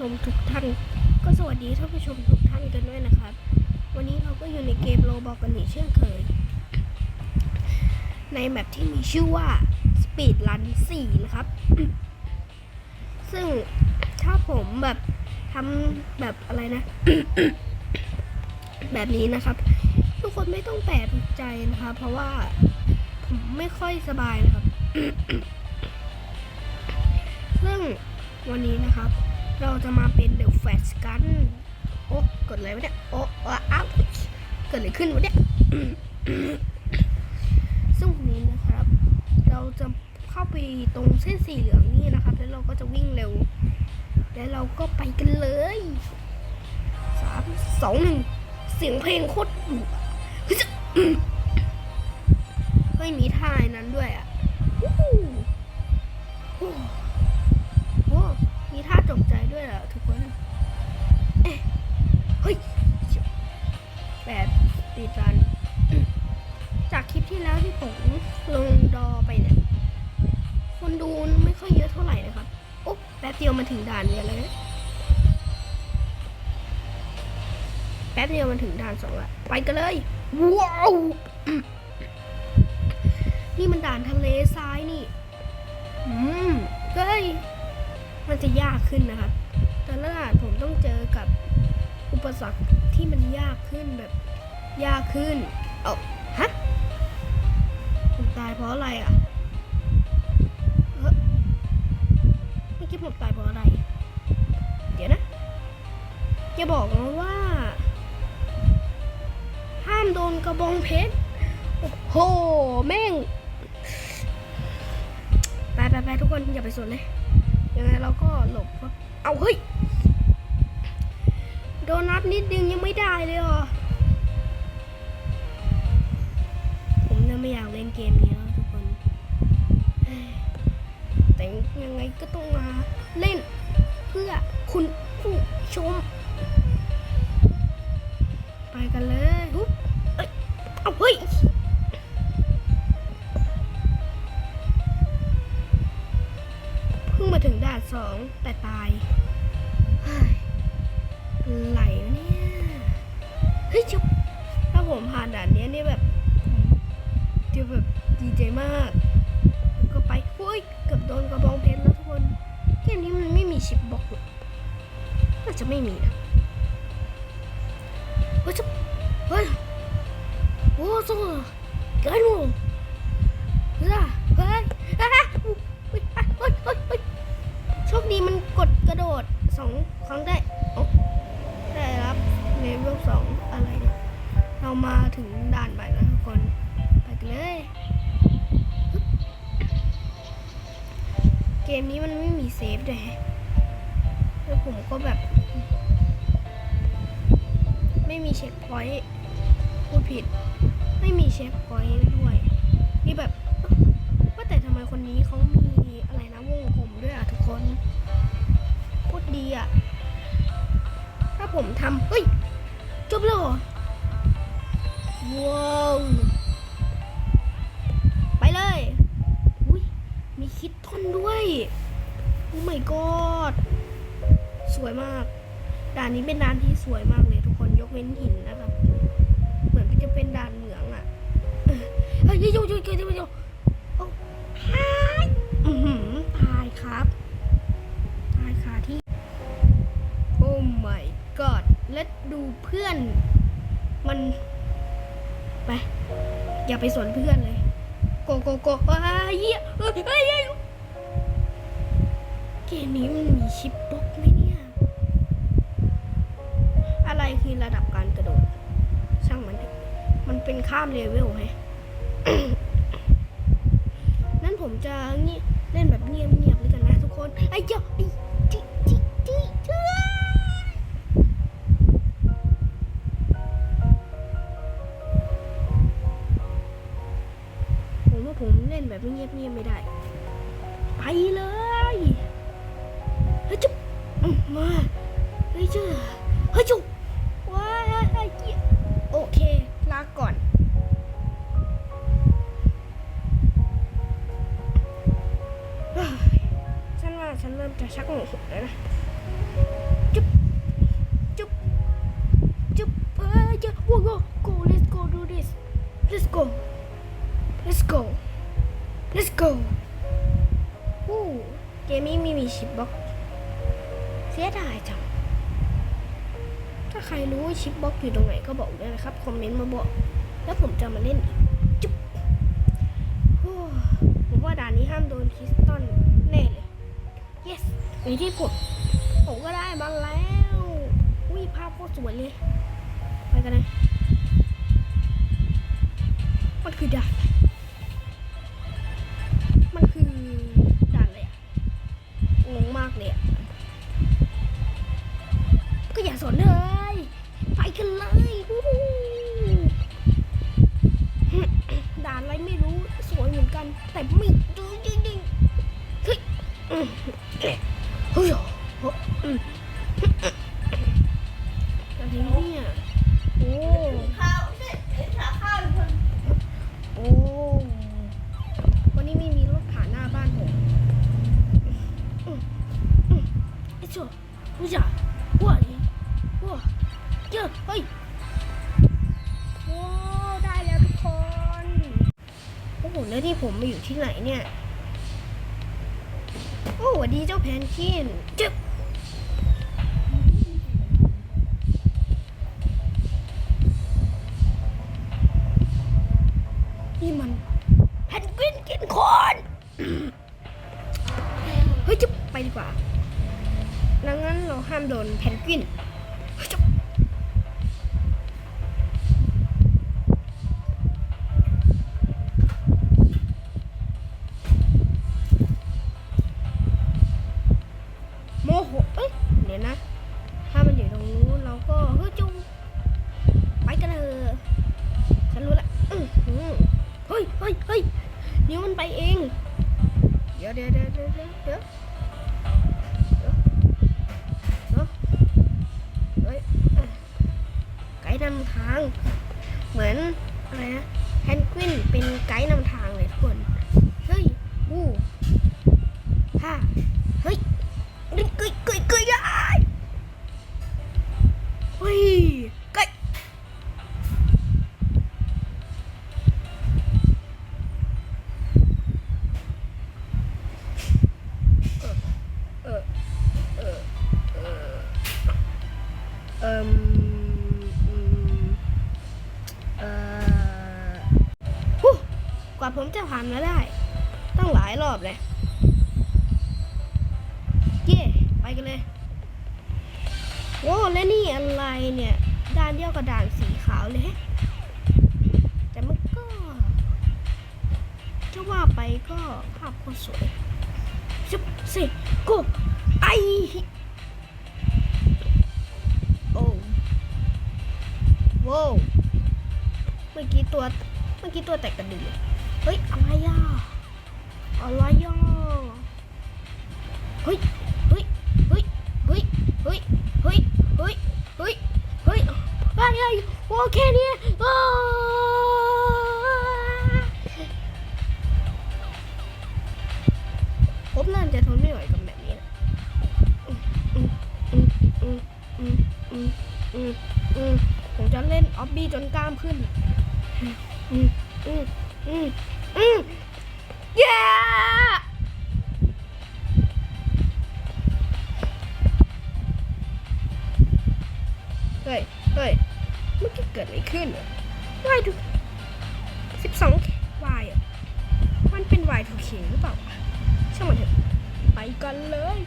ชมทุกท่าน ก็สวัสดีท่านผู้ชมทุกท่านกันด้วยนะครับ วันนี้เราก็อยู่ในเกมโลบอกกันอีกเช่นเคย ในแมปที่มีชื่อว่า Speed Run 4 นะครับ ซึ่งถ้าผมแบบทำแบบอะไรนะ แบบนี้นะครับ ทุกคนไม่ต้องแปลกใจนะครับเพราะว่าผมไม่ค่อยสบายนะครับ ซึ่งวันนี้นะครับ เราจะมาเป็นเดอะแฟชกัน โอ้กดอะไรวะเนี่ย โอ้อ้าวอ้าวเกิดอะไรขึ้นวะเนี่ยซึ่งนี้นะครับ เราจะเข้าไปตรงเส้นสีเหลืองนี่นะครับ แล้วเราก็จะวิ่งเร็ว แล้วเราก็ไปกันเลยสามสองหนึ่งเสียงเพลงโคตรดุอะเฮ้ยมีท่าในนั้นด้วยอะ ตกใจด้วยเหรอทุกคนเอ๊ะเฮ้ยแปดปีดันจากคลิปที่แล้วที่ผมลงดอไปเนี่ย คนดูไม่ค่อยเยอะเท่าไหร่นะครับโอ้แป๊บเดียวมาถึงด่านเดียวเลยนะแป๊บเดียวมันถึงด่านสองละไปกันเลย ว้าว นี่มันด่านทะเลทรายนี่ อืมเฮ้ย มันจะยากขึ้นนะครับแต่ละด่านผมต้องเจอกับอุปสรรคที่มันยากขึ้นแบบ ยากขึ้น เอาฮะผมตายเพราะอะไรอะเอ้อเมื่อกี้ผมตายเพราะอะไร เดี๋ยวนะอย่าบอกนะว่า ห้ามโดนกระบองเพชร โอ้โห แม่ง ไปไปไปทุกคนอย่าไปสนเลย ยังไงเราก็หลบเอาเฮ้ย โดนัทนิดนึงยังไม่ได้เลยเหรอผมเนี่ยไม่อยากเล่นเกมนี้แล้วทุกคน แต่ยังไงก็ต้องมาเล่นเพื่อคุณผู้ชม ไปกันเลยหุบเอ้ย เอาเฮ้ย สองแต่ตายไหลเนี่ยเฮ้ยจุบถ้าผมผ่านด่านเนี้ยนี่แบบจะแบบดีใจมากแล้วก็ไปโอ้ยเกือบโดนกระบองเพชรแล้วทุกคนเกมนี้มันไม่มีชิปบล็อกหรอกน่าจะไม่มีนะ สองอะไรเนี่ยเรามาถึงด่านใหม่แล้วทุกคน ไปกันเลย เกมนี้มันไม่มีเซฟด้วยแฮะแล้วผมก็แบบ ไม่มีเช็คพอยต์พูดผิด ไม่มีเช็คพอยต์ด้วย นี่แบบว่าแต่ทำไมคนนี้เขามีอะไรนะวงผมด้วยอะทุกคน พูดดีอะ ถ้าผมทำเฮ้ย จบแล้วว้าวไปเลยอุ้ยมีคิดทนด้วยโอ้ my god สวยมากด่านนี้เป็นด่านที่สวยมากเลยทุกคนยกเว้นหินนะครับ เหมือนจะเป็นด่านเหมืองอะ่ะเออเฮ้ยโยโยโยโยโยโยโอ้หายอื้อหือตายครับ ตายคาที่ โอ้ my god และดูเพื่อน มัน ไป อย่าไปสนเพื่อนเลย โกโกโกอ้ายเหี้ยเฮ้ยเฮ้ยเกมนี้มันมีชิปบล็อกไหมเนี่ย อะไรคือระดับการกระโดด ช่างมัน มันเป็นข้ามเลเวลไงนั่นผมจะงี้เล่นแบบเงียบๆเลยกันนะทุกคนไอ้เจ้าไอ้ เล่นแบบเงียบๆไม่ได้ ไปเลยเฮ้ยจุ๊บมาเฮ้ยจุ๊บเฮ้ยจุ๊บว้ายโอเคลาก่อนฉันว่าฉันเริ่มจะชักหงุดหงิดแล้วนะ มีชิปบล็อก เสียดายจัง ถ้าใครรู้ว่าชิปบ็อกอยู่ตรงไหนก็บอกด้วยนะครับ คอมเมนต์มาบอก แล้วผมจะมาเล่นอีก จุ๊บผมว่าด่านนี้ห้ามโดนคริสตัลแน่เลย yes ในที่ผมผมก็ได้มาแล้ว อุ้ยภาพโคตรสวยเลย ไปกันเลยมันคือด่าน อยู่ที่ไหนเนี่ย โอ้วัสดีเจ้าแพนคินจึ๊บนี่มันแพนกวินกินคนเฮ้ยจะไปดีกว่าดังนั้นเราห้ามโดนแพนกวิน đến á. ผมจะผ่านมาได้ ตั้งหลายรอบเลยเย่ไปกันเลยโอ้และนี่อะไรเนี่ยด่านเดียวกับด่านสีขาวเลยแฮะแต่มันก็จะว่าไปก็ภาพก็สวยชุบสิกูไอโอ้โว้วเมื่อกี้ตัวเมื่อกี้ตัวแตกกระดิ่ง เฮ้ยอะไรอะอะไรอะเฮ้ยเฮ้ยเฮ้ยเฮ้ยเฮ้ยเฮ้ยเฮ้ยเฮ้ยเฮ้ยอะไรโอเคเนี่ยโอ้ผมเริ่มจะทนไม่ไหวกับแบบนี้แล้วอืมอืมอืมอืมอืมอืมอืมผมจะเล่นออบบี้จนกล้ามขึ้น อืมอืมอืม อืมอืมเย้เฮ้ยเฮ้ยเมื่อกี้เกิดอะไรขึ้นวายดูสิบสองวายอะ มันเป็นวายทูเคหรือเปล่าวะช่างมันเถอะ ไปกันเลย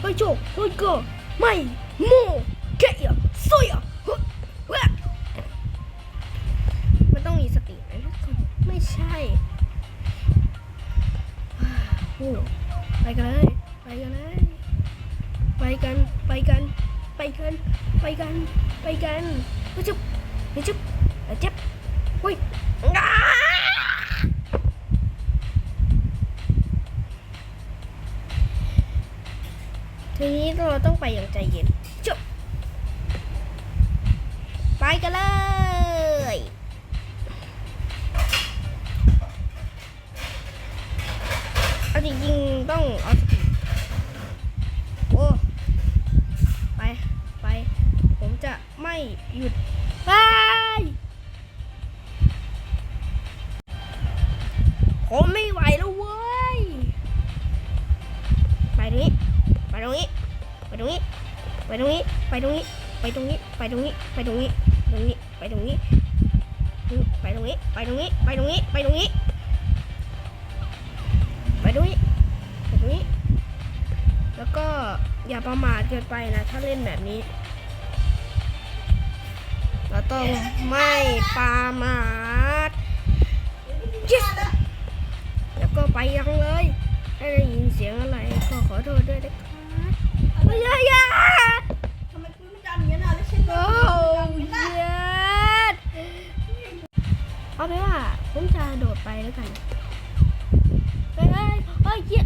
เฮ้ยโจเฮ้ยก็ไม่โมเกะอะซอยอะ กันเลย ไปกันเลย ไปกัน ไปกัน ไปกัน ไปกัน ไปกันเฮ้ยจุ๊บเฮ้ยจุ๊บเฮ้ยจุ๊บเฮ้ยทีนี้เราต้องไปอย่างใจเย็นจุ๊บไปกันเลยเอาจริง ต้องเอาสติโอ้ไป ไป ผมจะไม่หยุดไปผมไม่ไหวแล้วเว้ย ไปตรงนี้ ไปตรงนี้ ไปตรงนี้ ไปตรงนี้ ไปตรงนี้ ไปตรงนี้ ไปตรงนี้ ไปตรงนี้ ตรงนี้ ไปตรงนี้ ไปตรงนี้ ไปตรงนี้ ไปตรงนี้ ไปตรงนี้ อย่าประมาทเกินไปนะ ถ้าเล่นแบบนี้ เราต้องไม่ประมาท yes แล้วก็ไปยังเลย ถ้าได้ยินเสียงอะไรก็ขอโทษด้วยนะครับไม่ยายาทำไมคุณไม่จำอย่างนี้นะแล้วฉันก็โอ้ไม่จำอย่างนี้นะเย็ดเอาไปว่าผมจะโดดไปแล้วกันเฮ้ยเฮ้ยเฮ้ยเหี้ย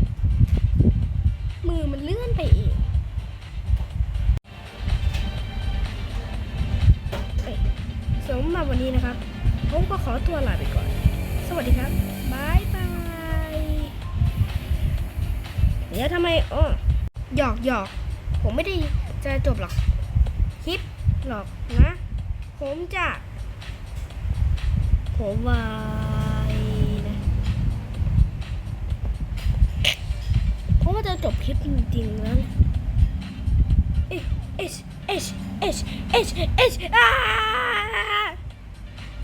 มือมันเลื่อนไปเอง สำหรับวันนี้นะครับ ผมก็ขอตัวลาไปก่อน สวัสดีครับบายบายเดี๋ยวทำไมอ๋อหยอกหยอกผมไม่ได้จะจบหรอกคลิปหรอกนะ ผมจะผมวายนะผมว่าจะจบคลิปจริงๆแล้วเอชเอชเอชเอชเอชเอชอ่า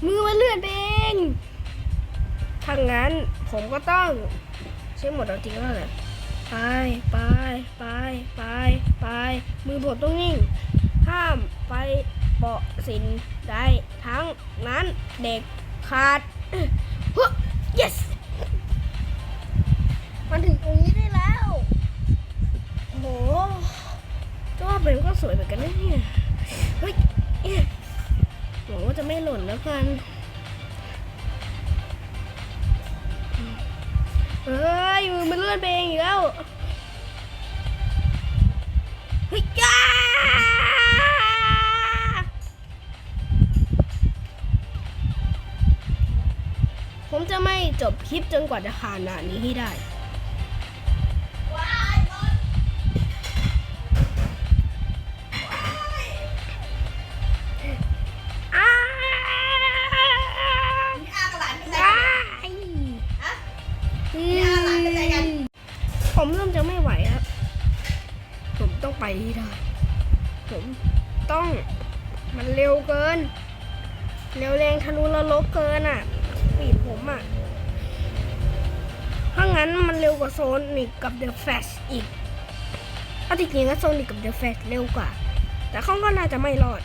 มือมันเลื่อนไปเองถ้างั้นผมก็ต้องใช้หมดเอาจริงแล้วแหละไปไปไปไปไปมือบดต้องนิ่ง ห้ามไปเปาะสิ่งใดทั้งนั้นเด็กขาดฮึ yes มันถึงตรงนี้ได้แล้วโอ้โหตัวเป็นก็สวยเหมือนกันนะเนี่ยเฮ้ยเอ๊ะห ว่าจะไม่หล่นแล้วกันเฮ้ยมือมันเลื่อนไปเองอีกแล้วเฮ้ยจ้าผมจะไม่จบคลิปจนกว่าจะผ่านด่านนี้ให้ได้ ผมเริ่มจะไม่ไหวครับ ผมต้องไปให้ได้ ผมต้องมันเร็วเกิน เร็วแรงทะลุนรกเกินอะปีดผมอะ ถ้างั้นมันเร็วกว่าโซนิกกับเดอะแฟชอีกเอาจริงๆแล้วโซนิกกับเดอะแฟชเร็วกว่า แต่เขาก็น่าจะไม่รอด